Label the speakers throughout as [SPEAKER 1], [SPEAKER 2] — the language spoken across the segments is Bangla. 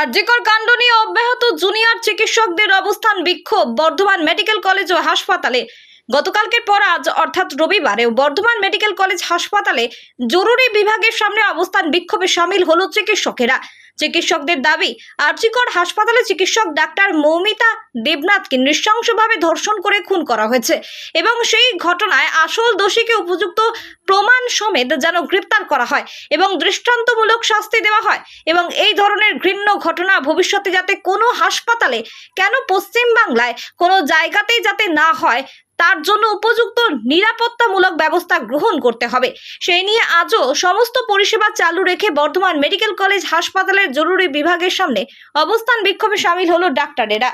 [SPEAKER 1] আরজিকর কাণ্ড নিয়ে অব্যাহত জুনিয়র চিকিৎসকদের অবস্থান বিক্ষোভ বর্ধমান মেডিকেল কলেজ ও হাসপাতালে। গতকালকের পর আজ, অর্থাৎ রবিবারেও বর্ধমান মেডিকেল কলেজ হাসপাতালে জরুরি বিভাগের সামনে অবস্থান বিক্ষোভে সামিল হলো চিকিৎসকেরা। চিকিৎসকদের দাবি, আরজিকর হাসপাতালে চিকিৎসক ডাক্তার মৌমিতা দেবনাথকে নৃশংসভাবে ধর্ষণ করে খুন করা হয়েছে এবং সেই ঘটনায় আসল দোষীকে উপযুক্ত প্রমাণ সমেত যেন গ্রেপ্তার করা হয় এবং দৃষ্টান্তমূলক শাস্তি দেওয়া হয় এবং এই ধরনের ঘৃণ্য ঘটনা ভবিষ্যতে যাতে কোনো হাসপাতালে, কেন পশ্চিম বাংলায় কোনো জায়গাতেই যাতে না হয় তার জন্য উপযুক্ত নিরাপত্তামূলক ব্যবস্থা গ্রহণ করতে হবে। সেই নিয়ে আজও সমস্ত পরিষেবা চালু রেখে বর্ধমান মেডিকেল কলেজ হাসপাতালের জরুরি বিভাগের সামনে অবস্থান বিক্ষোভে সামিল হলো ডাক্তারেরা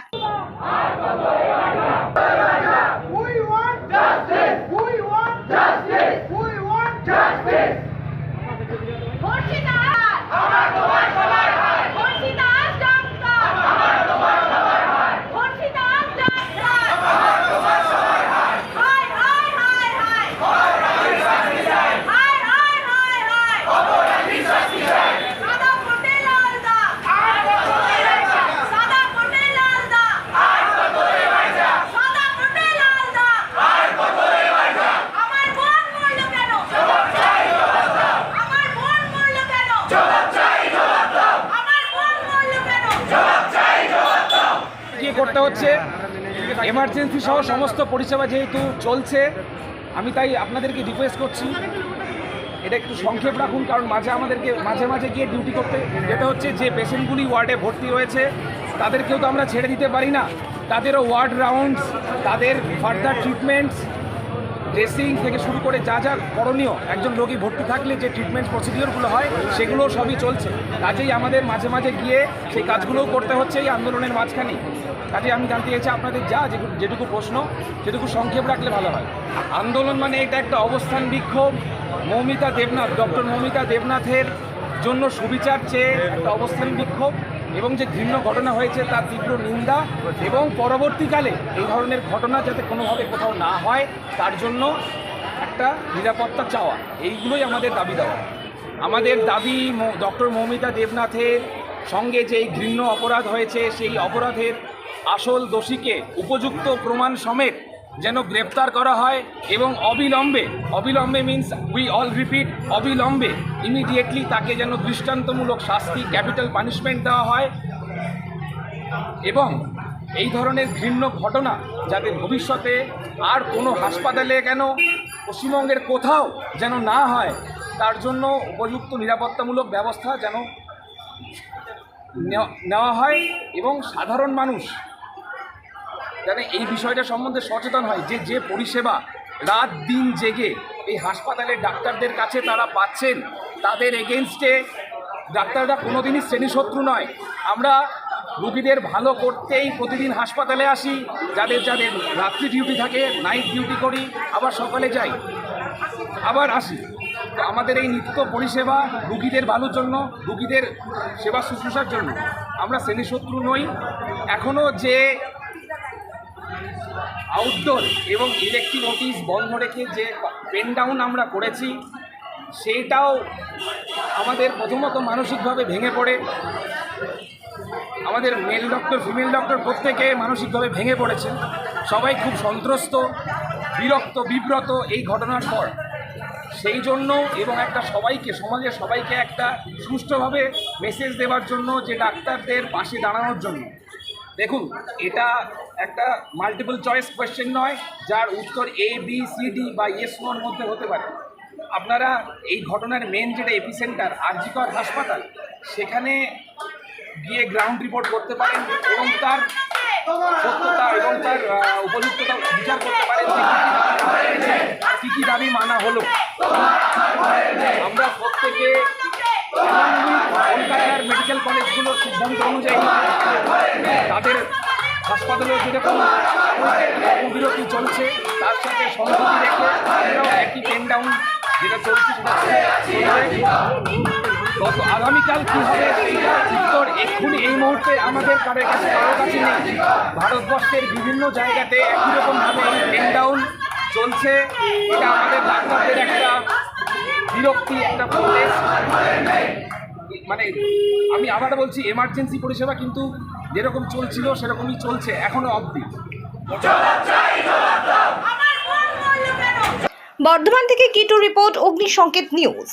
[SPEAKER 2] We want justice. We want justice. We want justice.
[SPEAKER 3] Murshidabad আমার তোমার সবার হয় মুর্শিদাবাদ ডাক্তার আমার তোমার সবার হয় মুর্শিদাবাদ ডাক্তার আমার তোমার সবার হয় হায় হায় হায় হায় অপরাধী শাস্তি চাই হায় হায় হায় হায় অপরাধী শাস্তি চাই সাদা কোটে লাল দা আর কত রেখা সাদা কোটে লাল দা আর কত রেখা সাদা কোটে লাল দা আর কত রেখা আমার বোন মরল কেন জবাব চাই জবাব দাও আমার বোন মরল কেন জবাব চাই জবাব দাও আমার বোন মরল কেন জবাব চাই জবাব দাও
[SPEAKER 4] কি করতে হচ্ছে। এমার্জেন্সি সহ সমস্ত পরিষেবা যেহেতু চলছে, আমি তাই আপনাদেরকে রিকোয়েস্ট করছি। এটা একটু সংক্ষেপ রাখুন, কারণ মাঝে আমাদেরকে, মাঝে মাঝে গিয়ে ডিউটি করতে যেতে হচ্ছে। যে পেশেন্টগুলি ওয়ার্ডে ভর্তি রয়েছে, তাদেরকেও তো আমরা ছেড়ে দিতে পারি না। তাদেরও ওয়ার্ড রাউন্ডস তাদের ফার্দার ট্রিটমেন্টস ড্রেসিং থেকে শুরু করে যা যা করণীয়, একজন রোগী ভর্তি থাকলে যে ট্রিটমেন্ট প্রসিডিওরগুলো হয়, সেগুলো সবই চলছে। কাজেই আমাদের মাঝে মাঝে গিয়ে সেই কাজগুলোও করতে হচ্ছে এই আন্দোলনের মাঝখানে। কাজে আমি জানতে চাইছি আপনাদের যা যেটুকু প্রশ্ন, সেটুকু সংক্ষেপ রাখলে ভালো হয়। আন্দোলন মানে এটা একটা অবস্থান বিক্ষোভ। মৌমিতা দেবনাথ, ডক্টর মৌমিতা দেবনাথের জন্য সুবিচার চেয়ে একটা অবস্থান বিক্ষোভ। এবং যে ঘৃণ্য ঘটনা হয়েছে তার তীব্র নিন্দা এবং পরবর্তীকালে এই ধরনের ঘটনা যাতে কোনোভাবে কোথাও না হয়, তার জন্য একটা নিরাপত্তা চাওয়া, এইগুলোই আমাদের দাবি দেওয়া। আমাদের দাবি ডক্টর মৌমিতা দেবনাথের সঙ্গে যে এই ঘৃণ্য অপরাধ হয়েছে, সেই অপরাধের আসল দোষীকে উপযুক্ত প্রমাণ সমেত যেন গ্রেপ্তার করা হয় এবং অবিলম্বে অবিলম্বে মিন্স উই অল রিপিট অবিলম্বে ইমিডিয়েটলি তাকে যেন দৃষ্টান্তমূলক শাস্তি ক্যাপিটাল পানিশমেন্ট দেওয়া হয়। এবং এই ধরনের ঘৃণ্য ঘটনা যাতে ভবিষ্যতে আর কোনো হাসপাতালে কেন, পশ্চিমবঙ্গের কোথাও যেন না হয়, তার জন্য উপযুক্ত নিরাপত্তামূলক ব্যবস্থা যেন নেওয়া- নেওয়া হয় এবং সাধারণ মানুষ যেন এই বিষয়টা সম্বন্ধে সচেতন হয় যে যে পরিষেবা রাত দিন জেগে এই হাসপাতালের ডাক্তারদের কাছে তারা পাচ্ছেন, তাদের এগেনস্টে ডাক্তাররা কোনোদিনই শ্রেণীশত্রু নয়। আমরা রুগীদের ভালো করতেই প্রতিদিন হাসপাতালে আসি, যাদের যাদের রাত্রি ডিউটি থাকে নাইট ডিউটি করি, আবার সকালে যাই, আবার আসি। তো আমাদের এই নিত্য পরিষেবা রুগীদের ভালোর জন্য, রুগীদের সেবা শুশ্রূষার জন্য। আমরা শ্রেণীশত্রু নই। এখনও যে আউটডোর এবং ইলেকট্রিক নোটিশ বন্ধ রেখে যে পেন ডাউন আমরা করেছি সেইটাও আমাদের প্রথমত মানসিকভাবে ভেঙে পড়ে। আমাদের মেল ডক্টর ফিমেল ডক্টর প্রত্যেকে মানসিকভাবে ভেঙে পড়েছে। সবাই খুব সন্ত্রস্ত, বিরক্ত, বিব্রত এই ঘটনার পর। সেই জন্য এবং একটা সবাইকে, সমাজের সবাইকে একটা সুষ্ঠুভাবে মেসেজ দেওয়ার জন্য যে ডাক্তারদের পাশে দাঁড়ানোর জন্য। দেখুন, এটা একটা মাল্টিপল চয়েস কোয়েশ্চেন নয় যার উত্তর এ বি সি ডি বা ইয়েস নোর মধ্যে হতে পারে। আপনারা এই ঘটনার মেন যেটা এপিসেন্টার আরজিকর হাসপাতাল সেখানে গিয়ে গ্রাউন্ড রিপোর্ট করতে পারেন এবং তার সত্যতা এবং তার উপযুক্ততা বিচার করতে পারেন। কী কী দাবি মানা হলো? আমরা প্রত্যেকে কলকাতার মেডিকেল কলেজগুলোর সিদ্ধান্ত অনুযায়ী যেরকম বিরতি চলছে। তার সাথে সংহতি রেখে একই পেন ডাউন যেটা চলছে সেটা গত আগামীকাল কী হবে উত্তর এক্ষুনি এই মুহূর্তে আমাদের কারের কাছে কারোর কাছে নেই। ভারতবর্ষের বিভিন্ন জায়গাতে একই রকমভাবে এই পেন ডাউন চলছে। এটা আমাদের ডাক্তারদের একটা বিরক্তি, একটা প্রদেশ মানে আমি আবার বলছি এমার্জেন্সি পরিষেবা কিন্তু যেরকম চলছিল সেরকমই চলছে এখনও অবধি।
[SPEAKER 1] বর্ধমান থেকে কিটু রিপোর্ট অগ্নিসংকেত নিউজ।